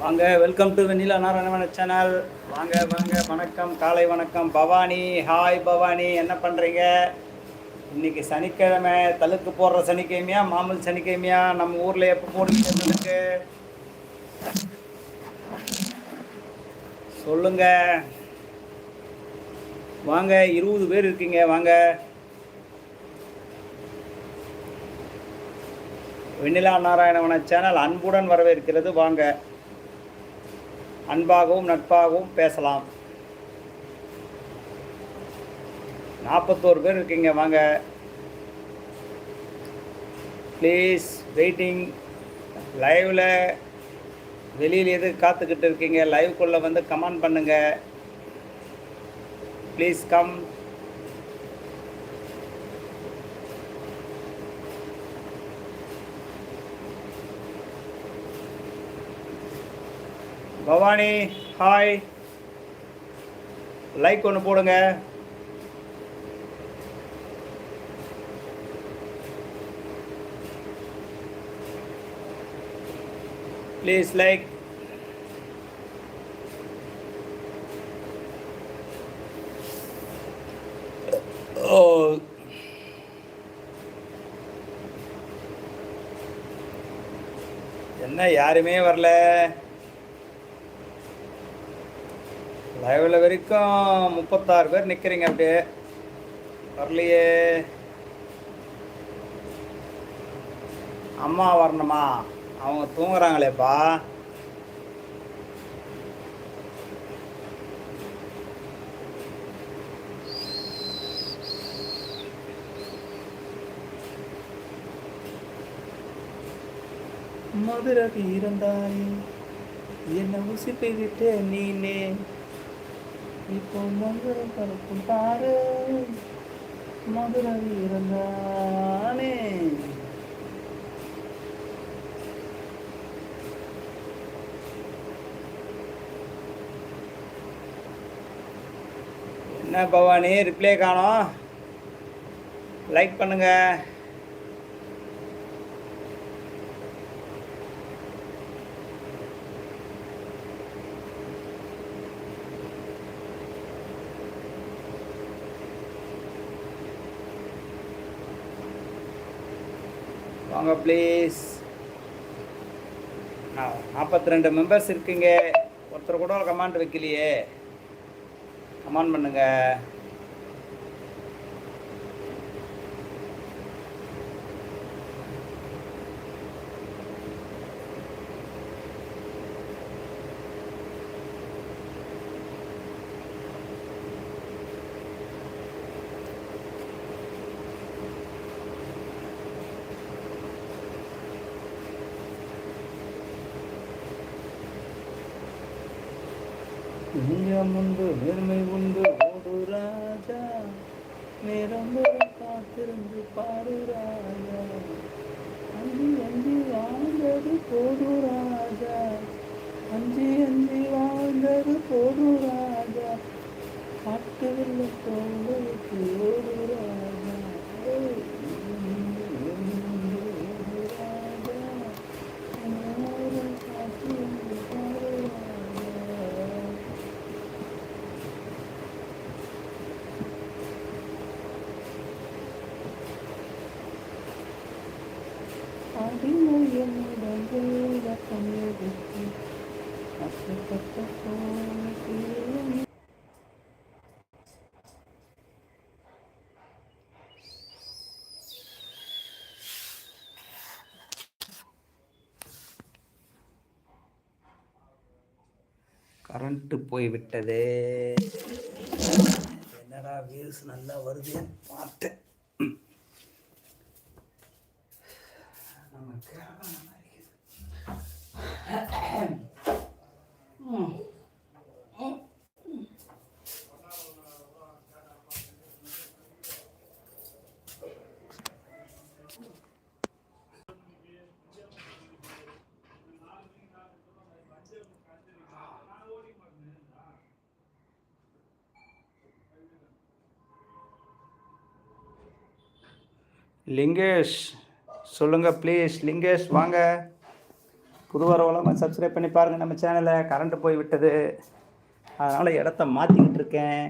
வாங்க welcome to Vennila Narayanavana channel வாங்க வாங்க வணக்கம் காலை வணக்கம். பவானி ஹாய் பவானி என்ன பண்ணுறீங்க இன்னைக்கு சனிக்கிழமை தலுக்கு போடுற சனிக்கிழமையா மாமூல் சனிக்கிழமையா? நம்ம ஊரில் எப்போ போடுவீங்க தலுக்கு சொல்லுங்க. வாங்க இருபது பேர் இருக்கீங்க வாங்க. வெண்ணிலா நாராயணவன சேனல் அன்புடன் வரவேற்கிறது வாங்க. அன்பாகவும் நட்பாகவும் பேசலாம். நாற்பத்தோரு பேர் இருக்கீங்க வாங்க. ப்ளீஸ் வெயிட்டிங் லைவில் வெளியில் எது காத்துக்கிட்டு இருக்கீங்க? லைவ்குள்ளே வந்து கமெண்ட் பண்ணுங்கள் please come Bhavani hi. Like ஒன்று போடுங்க. ப்ளீஸ் லைக் ஓ என்ன யாருமே வரல. லைவில் வரைக்கும் முப்பத்தாறு பேர் நிற்கிறீங்க அப்படியே. வரலையே. அம்மா வரணுமா? அவங்க தூங்குறாங்களேப்பா. மதுரை இருந்தாய் என்ன உசிப்பை விட்டு நீனே. இப்போ வந்து பறக்கும் பாரு. மதுரை இருந்தானே. என்ன பவானி ரிப்ளை காணோம். லைக் பண்ணுங்கள் வாங்க ப்ளீஸ் நாற்பத்தி ரெண்டு மெம்பர்ஸ் இருக்குங்க. ஒருத்தர் கூட கமாண்ட் வைக்கலையே. கமாண்ட் பண்ணுங்க. நெஞ்சம் உண்டு நேர்மை உண்டு. ஓடு ராஜா நேரம் காத்திருந்து பாரு ராஜா. அஞ்சு அஞ்சு வாழ்ந்தது போடு ராஜா. அஞ்சு அஞ்சு வாழ்ந்தது போடு ராஜா. பாட்டு வெள்ள தோளுக்கு ஓடு ராஜா ஏய், நேர்மை உண்டு, ஓடு ராஜா. நேரம் காத்திருந்து பாரு ராஜா. கரண்ட்டு போய்விட்டது என்னடா வியூஸ் நல்லா வருதுன்னு பார்த்தேன் நம்ம கேமரா நல்லா இருக்குது. ம். ம். லிங்கேஷ். சொல்லுங்க ப்ளீஸ் லிங்கேஷ் வாங்க. புது வரவெல்லாம் சப்ஸ்கிரைப் பண்ணி பாருங்கள் நம்ம சேனலை கரண்ட்டு போய் விட்டது. அதனால் இடத்த மாற்றிக்கிட்டு இருக்கேன்.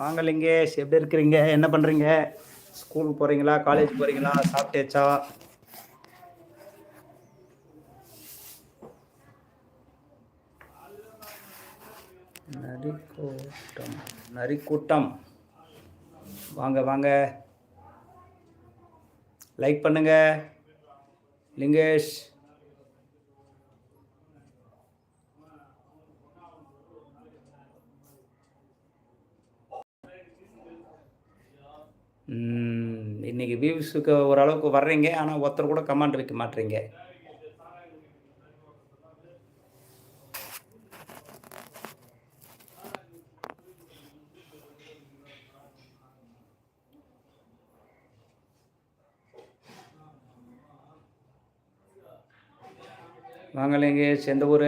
வாங்க லிங்கேஷ் எப்படி இருக்கிறீங்க? என்ன பண்ணுறீங்க ஸ்கூலுக்கு போகிறீங்களா காலேஜ் போகிறீங்களா சாப்பிட்டேச்சா? நரிக்கூட்டம். நரிக்கூட்டம். வாங்க வாங்க. லைக் பண்ணுங்க. லிங்கேஷ். ம், இன்னைக்கு வியூஸுக்கு ஓரளவுக்கு வர்றீங்க. ஆனால் ஒருத்தர் கூட கமாண்ட் வைக்க மாட்டீங்க. வாங்கலைங்க லிங்கேஷ் எந்த ஊர்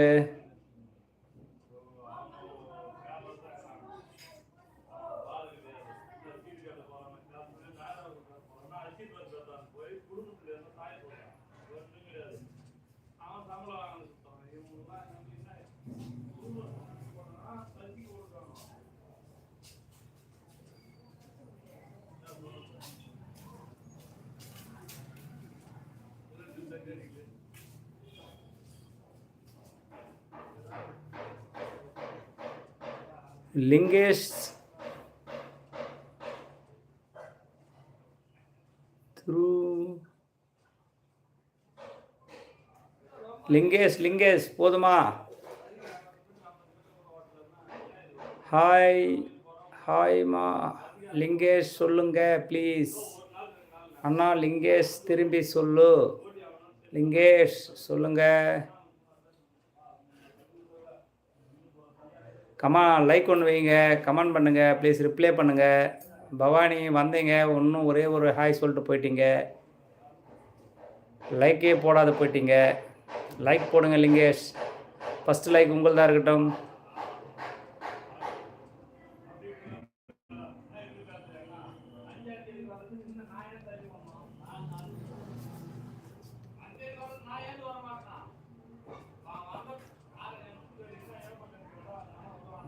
லிங்கேஷ் த்ரூ லிங்கேஷ் லிங்கேஷ் போதுமா? ஹாய் ஹாய்மா லிங்கேஷ் சொல்லுங்க ப்ளீஸ். அண்ணா லிங்கேஷ் திரும்பி சொல்லு. லிங்கேஷ் சொல்லுங்கள் கமா லைக் ஒன்று வைங்க கமெண்ட் பண்ணுங்கள் ப்ளீஸ் ரிப்ளை பண்ணுங்கள் பவானி வந்தீங்க ஒன்றும் ஒரே ஒரு ஹாய் சொல்லிட்டு போயிட்டீங்க. லைக்கே போடாத போயிட்டீங்க. லைக் போடுங்க லிங்கேஷ் ஃபஸ்ட்டு லைக் உங்கள்தான் இருக்கட்டும்.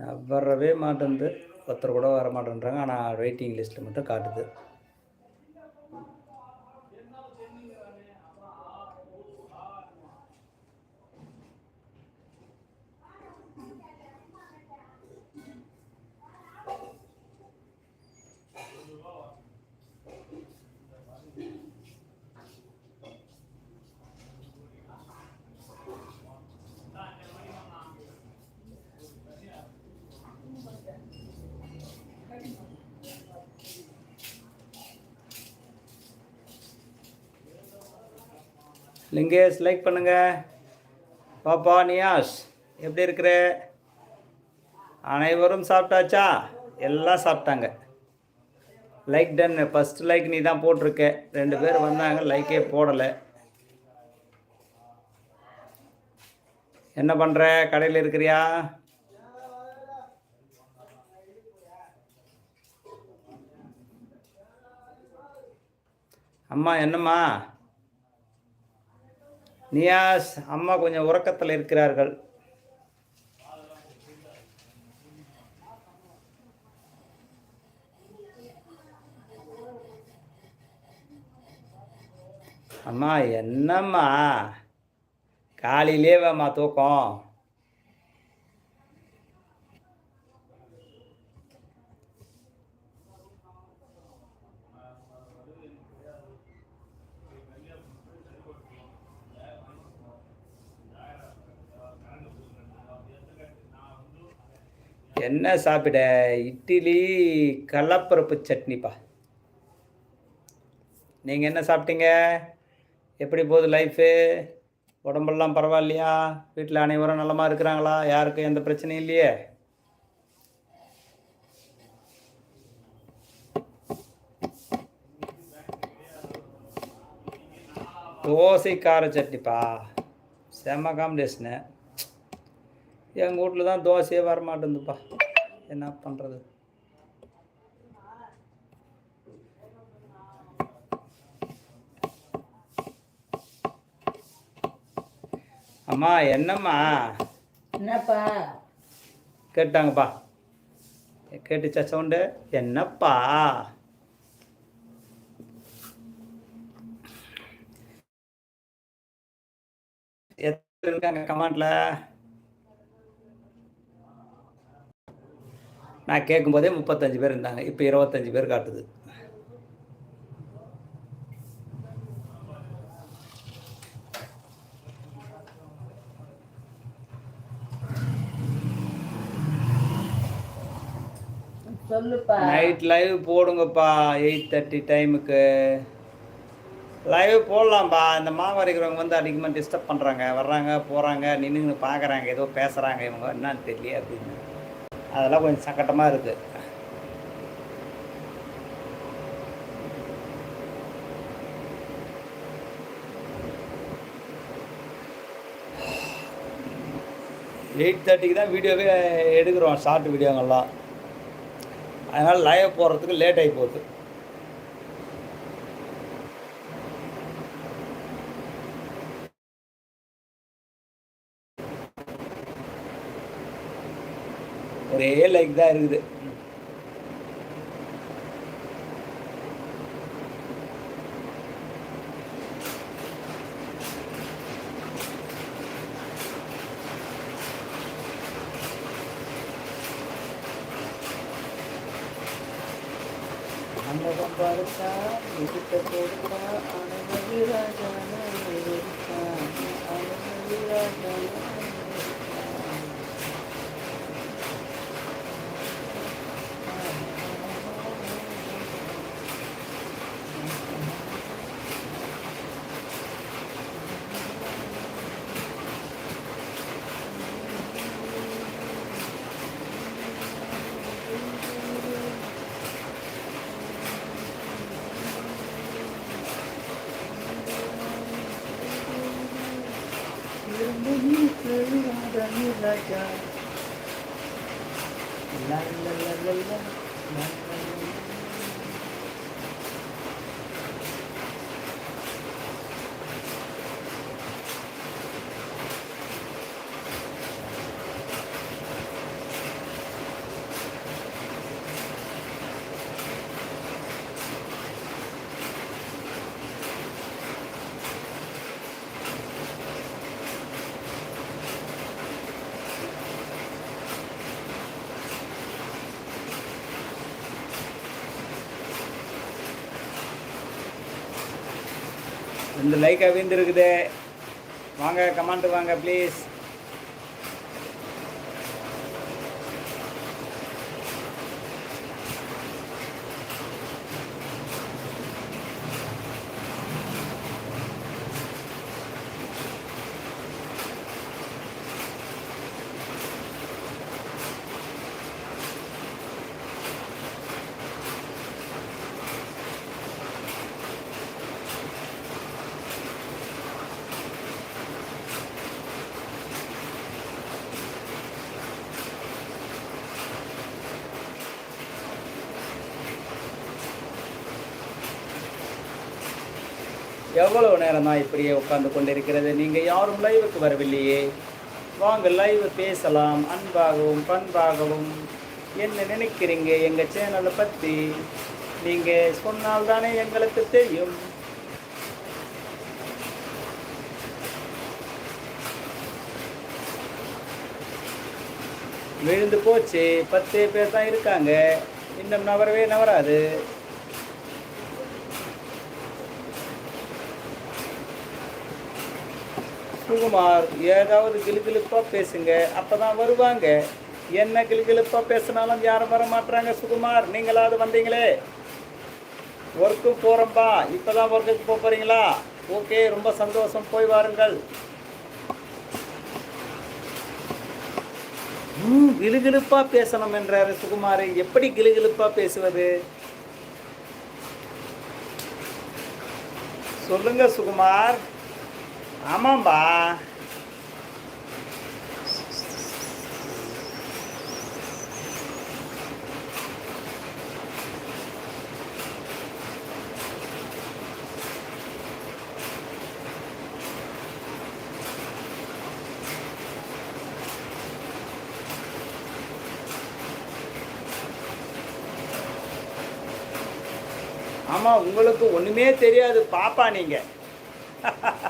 நான் வரவே மாட்டேன்து. ஒருத்தர் கூட வர மாட்டேன்றாங்க. ஆனால் வெயிட்டிங் லிஸ்ட்டில் மட்டும் காட்டுது. லிங்கேஷ் லைக் பண்ணுங்க. பாப்பா நியாஷ் எப்படி இருக்கிற? அனைவரும் சாப்பிட்டாச்சா? எல்லாம் சாப்பிட்டாங்க. லைக் டன் ஃபஸ்ட் லைக் நீ தான் போட்டிருக்க. ரெண்டு பேர் வந்தாங்க லைக்கே போடலை. என்ன பண்ணுற கடையில் இருக்கிறியா? அம்மா என்னம்மா? நியாஸ் அம்மா கொஞ்சம் உறக்கத்தில் இருக்கிறார்கள். அம்மா என்னம்மா? காலையிலேவாம்மா தூக்கம்? என்ன சாப்பிட? இட்லி கடலப்பருப்பு சட்னிப்பா. நீங்கள் என்ன சாப்பிட்டீங்க? எப்படி போகுது லைஃபு உடம்பெல்லாம் பரவாயில்லையா? வீட்டில் அனைவரும் நலமா இருக்கிறாங்களா? யாருக்கும் எந்த பிரச்சனையும் இல்லையே? தோசை கார சட்னிப்பா செம்ம காம்பினேஷனு எங்கள் வீட்டில் தான் தோசையே வர மாட்டேங்குதுப்பா என்ன பண்ணுறது அம்மா என்னம்மா? என்னப்பா? கேட்டாங்கப்பா. கேட்டுச்சா சவுண்டு? என்னப்பா? எத்தனை இருக்காங்க கமாண்ட்ல? நான் கேட்கும்போதே முப்பத்தஞ்சு பேர் இருந்தாங்க. இப்போ இருபத்தஞ்சு பேர் காட்டுது. நைட் லைவ் போடுங்கப்பா. எயிட் தேர்ட்டி டைமுக்கு லைவ் போடலாம்ப்பா இந்த மாவு அரைக்கிறவங்க வந்து அதிகமாக டிஸ்டர்ப் பண்ணுறாங்க வர்றாங்க போகிறாங்க நின்றுன்னு பார்க்குறாங்க ஏதோ பேசுகிறாங்க இவங்க என்னன்னு தெரியல அப்படின்னு. அதெல்லாம் கொஞ்சம் சங்கட்டமாக இருக்குது எயிட் தேர்ட்டிக்கு தான் வீடியோவே எடுக்கிறோம் ஷார்ட் வீடியோங்கள்லாம். அதனால் லைவ் போடுறதுக்கு லேட் ஆகி போகுது. லைக் தான் இருக்குது. நம்ம கொண்டாடுத்தா எதிர்த்த போடுதா That God. இந்த லைக் அவிந்துருக்குது வாங்க கமெண்ட் வாங்க ப்ளீஸ் எவ்வளவு நேரம் இப்படியே உட்கார்ந்து கொண்டிருக்கிறது? நீங்கள் யாரும் லைவுக்கு வரவில்லையே. வாங்க லைவ் பேசலாம். அன்பாகவும் பண்பாகவும். என்ன நினைக்கிறீங்க? எங்கள் சேனலை பற்றி நீங்கள் சொன்னால்தானே எங்களுக்கு தெரியும். விழுந்து போச்சு. பத்து பேர் தான் இருக்காங்க. இன்னும் நவரவே நவராது. சுகுமார் ஏதாவது கிளுகிளுப்பா பேசுங்க அப்பதான் வருவாங்க. என்ன கிளுகிளுப்பா பேசினாலும் யாரும் வர மாட்டுறாங்க சுகுமார்? நீங்களாவது வந்தீங்களே. ஒர்க்கு போகிறோம்ப்பா இப்போ தான் ஒர்க்குக்கு போக போகிறீங்களா ஓகே ரொம்ப சந்தோஷம். போய் வாருங்கள். ம், கிலுகிலுப்பா பேசணும் என்றார் சுகுமார். எப்படி கிலுகிலுப்பா பேசுவது? சொல்லுங்க சுகுமார். ஆமாம்பா. ஆமா உங்களுக்கு ஒண்ணுமே தெரியாது பாப்பா நீங்க.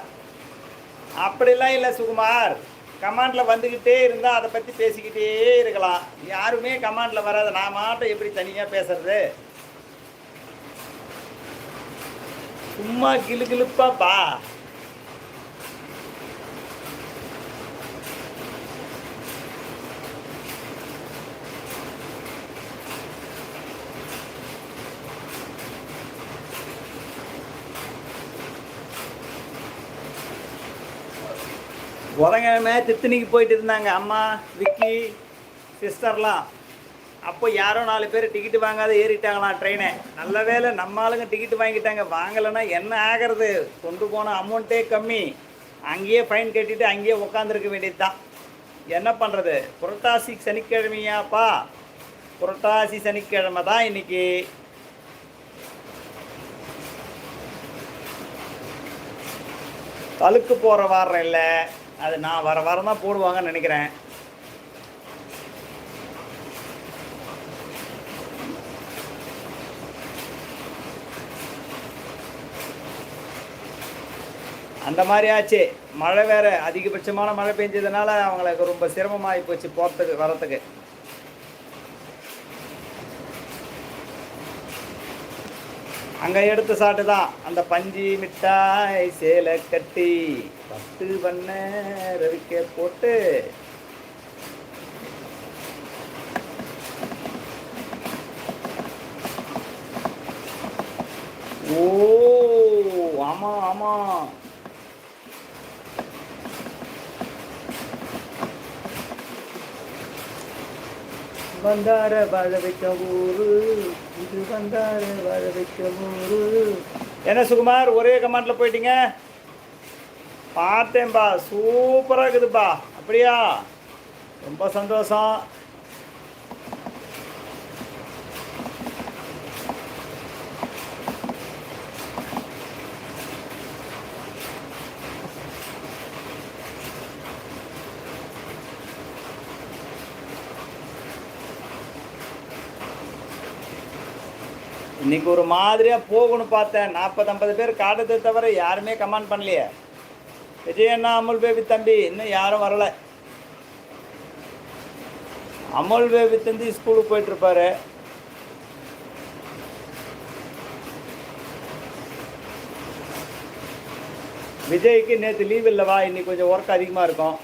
அப்படிலாம் இல்லை சுகுமார். கமாண்டில் வந்துக்கிட்டே இருந்தால் அதை பற்றி பேசிக்கிட்டே இருக்கலாம். யாருமே கமாண்டில் வராது நான் மாட்டோம் எப்படி தனியாக பேசுறது? சும்மா கிளு கிளுப்பாப்பா புதன்கிழமை தித்தினிக்கு போயிட்டு இருந்தாங்க. அம்மா விக்கி சிஸ்டர்லாம். அப்போ யாரோ நாலு பேர் டிக்கெட் வாங்காத ஏறிட்டாங்களாம் ட்ரெயினை நல்ல வேலை நம்ம ஆளுங்க டிக்கெட் வாங்கிட்டாங்க. வாங்கலைன்னா என்ன ஆகிறது? கொண்டு போன அமௌண்ட்டே கம்மி. அங்கேயே ஃபைன் கட்டிட்டு அங்கேயே உட்காந்துருக்க வேண்டியது தான் என்ன பண்ணுறது புரட்டாசி சனிக்கிழமையாப்பா? புரட்டாசி சனிக்கிழமை தான் இன்னைக்கு. தழுக்கு போகிற வாரம் இல்லை. அது நான் வர வாரம் தான் போடுவாங்கன்னு நினைக்கிறேன். அந்த மாதிரி ஆச்சு. மழை வேற அதிகபட்சமான மழை பெஞ்சதுனால அவங்களுக்கு ரொம்ப சிரமமாகி போச்சு போகிறதுக்கு வரத்துக்கு அங்கே எடுத்த சாட்டு தான். அந்த பஞ்சு மிட்டாய் சேலை கட்டி பத்து பண்ண ரவிக்க போட்டு ஓ ஆமாம் ஆமாம் வந்தார வாழ வைக்க ஊரு. இது வந்தார வாழ வைக்க ஊரு. என்ன சுகுமார் ஒரே கமாண்ட்ல போயிட்டீங்க? பார்த்தேன்பா சூப்பராக இருக்குதுப்பா. அப்படியா? ரொம்ப சந்தோஷம். இன்னைக்கு ஒரு மாதிரியாக போகணும் பார்த்தேன். நாற்பது ஐம்பது பேர் காட்டத்தை தவிர யாருமே கமெண்ட் பண்ணலையே. விஜய் அண்ணா அமுல் பேபி தம்பி இன்னும் யாரும் வரல. அமுல் பேபி தம்பி ஸ்கூலுக்கு போயிட்டு இருப்பாரு. விஜய்க்கு நேற்று லீவ் இல்லைவா இன்னைக்கு கொஞ்சம் ஒர்க் அதிகமாக இருக்கும்.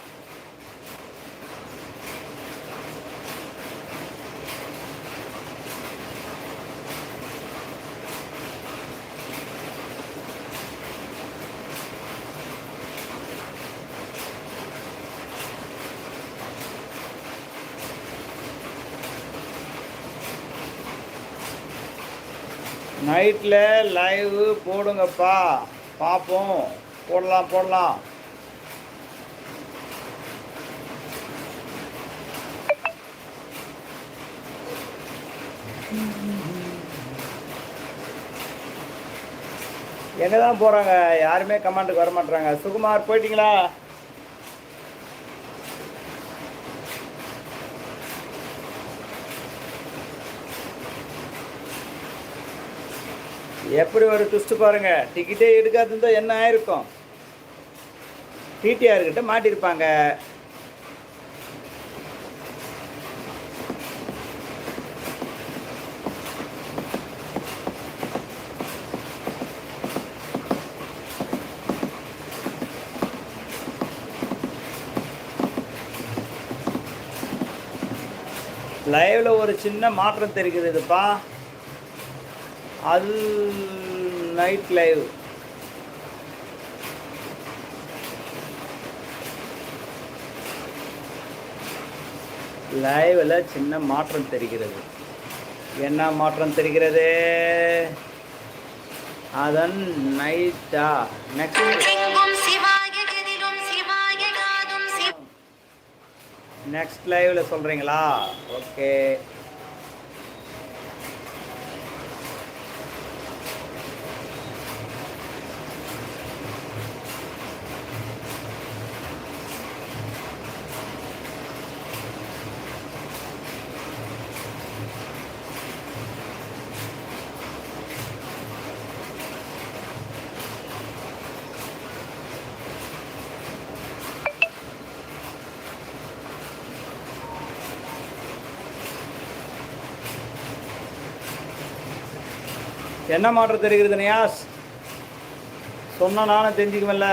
நைட்டில் லைவ் போடுங்கப்பா. பார்ப்போம் போடலாம் போடலாம். எங்கே தான் போகிறாங்க யாருமே கமாண்டுக்கு வர மாட்டுறாங்க சுகுமார் போயிட்டீங்களா? எப்படி ஒரு துஷ்டு பாருங்க. டிக்கெட்டே எடுக்காதிருந்தா என்ன ஆயிருக்கும்? டிடிஆர் கிட்ட மாட்டிருப்பாங்க. லைவ்ல ஒரு சின்ன மாற்றம் தெரிகிறதுப்பா அது நைட் லைவ் லைவ்ல சின்ன மாற்றம் தெரிகிறது. என்ன மாற்றம் தெரிகிறது? அதன் நைட்டா நெக்ஸ்ட் நெக்ஸ்ட் லைவ்ல சொல்றீங்களா? ஓகே என்ன மாற்றம் தெரிகிறது நியாஸ் சொன்னா நானும் தெரிஞ்சுக்குவேன்ல.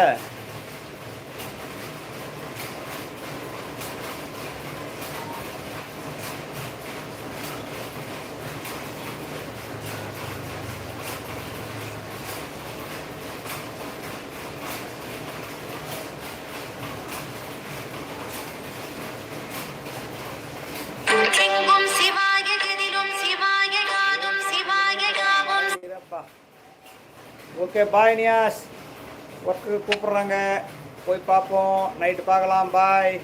பாய் நியாஸ் ஒர்க்கு கூப்பிட்றாங்க. போய் பார்ப்போம். நைட்டு பார்க்கலாம். பாய்